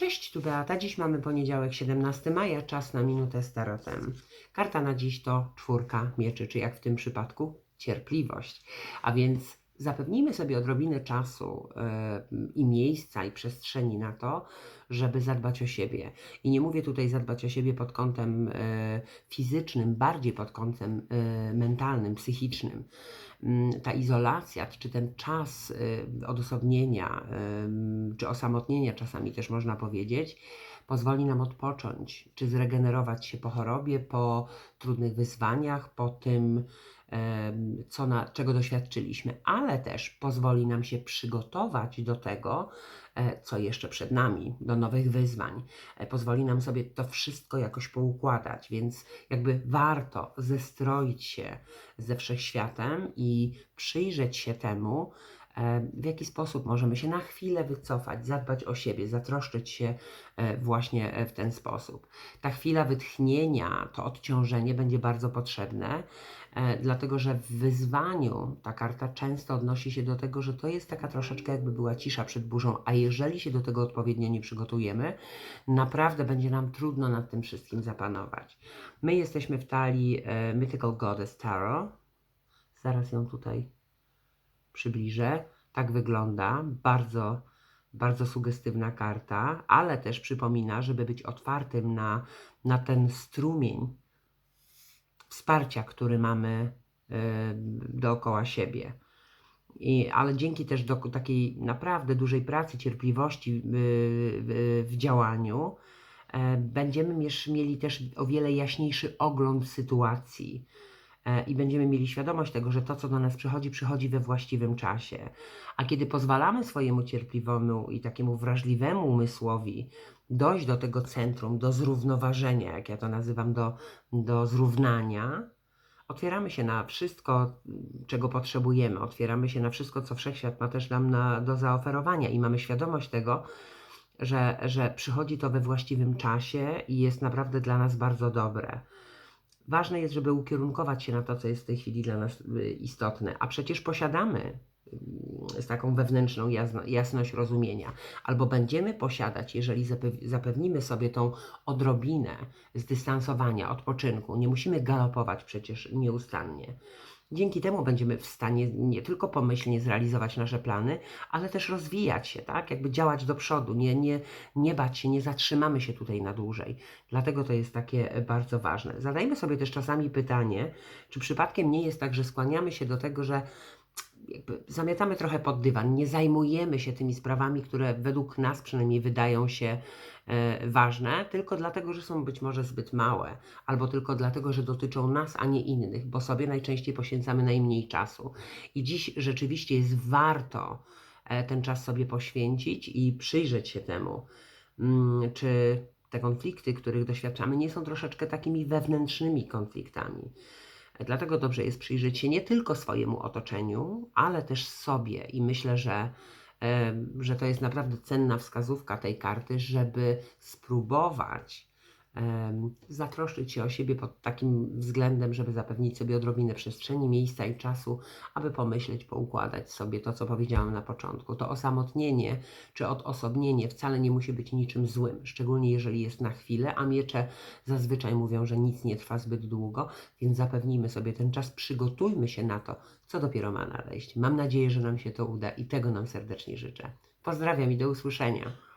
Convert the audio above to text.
Cześć, tu Beata. Dziś mamy poniedziałek, 17 maja, czas na minutę z tarotem. Karta na dziś to czwórka mieczy, czy jak w tym przypadku cierpliwość. A więc zapewnijmy sobie odrobinę czasu e, i miejsca i przestrzeni na to, żeby zadbać o siebie. I nie mówię tutaj zadbać o siebie pod kątem e, fizycznym, bardziej pod kątem e, mentalnym, psychicznym. Mm, Ta izolacja, czy ten czas odosobnienia, czy osamotnienia czasami też można powiedzieć, pozwoli nam odpocząć, czy zregenerować się po chorobie, po trudnych wyzwaniach, po tym, co na, czego doświadczyliśmy, ale też pozwoli nam się przygotować do tego, e, co jeszcze przed nami, do nowych wyzwań. E, Pozwoli nam sobie to wszystko jakoś poukładać, więc jakby warto zestroić się ze wszechświatem i przyjrzeć się temu, w jaki sposób możemy się na chwilę wycofać, zadbać o siebie, zatroszczyć się e, właśnie e, w ten sposób. Ta chwila wytchnienia, to odciążenie będzie bardzo potrzebne, e, dlatego że w wyzwaniu ta karta często odnosi się do tego, że to jest taka troszeczkę jakby była cisza przed burzą, a jeżeli się do tego odpowiednio nie przygotujemy, naprawdę będzie nam trudno nad tym wszystkim zapanować. My jesteśmy w talii e, Mythical Goddess Tarot. Zaraz ją tutaj przybliżę. Tak wygląda. Bardzo, bardzo sugestywna karta, ale też przypomina, żeby być otwartym na, na ten strumień wsparcia, który mamy y, dookoła siebie. I, ale dzięki też do takiej naprawdę dużej pracy, cierpliwości y, y, w działaniu, e, będziemy mieli też o wiele jaśniejszy ogląd sytuacji i będziemy mieli świadomość tego, że to, co do nas przychodzi, przychodzi we właściwym czasie. A kiedy pozwalamy swojemu cierpliwomu i takiemu wrażliwemu umysłowi dojść do tego centrum, do zrównoważenia, jak ja to nazywam, do, do zrównania, otwieramy się na wszystko, czego potrzebujemy, otwieramy się na wszystko, co wszechświat ma też nam na, do zaoferowania i mamy świadomość tego, że, że przychodzi to we właściwym czasie i jest naprawdę dla nas bardzo dobre. Ważne jest, żeby ukierunkować się na to, co jest w tej chwili dla nas y, istotne, a przecież posiadamy y, z taką wewnętrzną jasno, jasność rozumienia, albo będziemy posiadać, jeżeli zapew- zapewnimy sobie tą odrobinę zdystansowania, odpoczynku. Nie musimy galopować przecież nieustannie. Dzięki temu będziemy w stanie nie tylko pomyślnie zrealizować nasze plany, ale też rozwijać się, tak? Jakby działać do przodu, nie, nie, nie bać się, nie zatrzymamy się tutaj na dłużej. Dlatego to jest takie e, bardzo ważne. Zadajmy sobie też czasami pytanie, czy przypadkiem nie jest tak, że skłaniamy się do tego, że zamiatamy trochę pod dywan, nie zajmujemy się tymi sprawami, które według nas przynajmniej wydają się e, ważne, tylko dlatego, że są być może zbyt małe, albo tylko dlatego, że dotyczą nas, a nie innych, bo sobie najczęściej poświęcamy najmniej czasu. I dziś rzeczywiście jest warto e, ten czas sobie poświęcić i przyjrzeć się temu, mm, czy te konflikty, których doświadczamy, nie są troszeczkę takimi wewnętrznymi konfliktami. Dlatego dobrze jest przyjrzeć się nie tylko swojemu otoczeniu, ale też sobie. I myślę, że, że to jest naprawdę cenna wskazówka tej karty, żeby spróbować zatroszczyć się o siebie pod takim względem, żeby zapewnić sobie odrobinę przestrzeni, miejsca i czasu, aby pomyśleć, poukładać sobie to, co powiedziałam na początku. To osamotnienie czy odosobnienie wcale nie musi być niczym złym, szczególnie jeżeli jest na chwilę, a miecze zazwyczaj mówią, że nic nie trwa zbyt długo, więc zapewnijmy sobie ten czas, przygotujmy się na to, co dopiero ma nadejść. Mam nadzieję, że nam się to uda i tego nam serdecznie życzę. Pozdrawiam i do usłyszenia.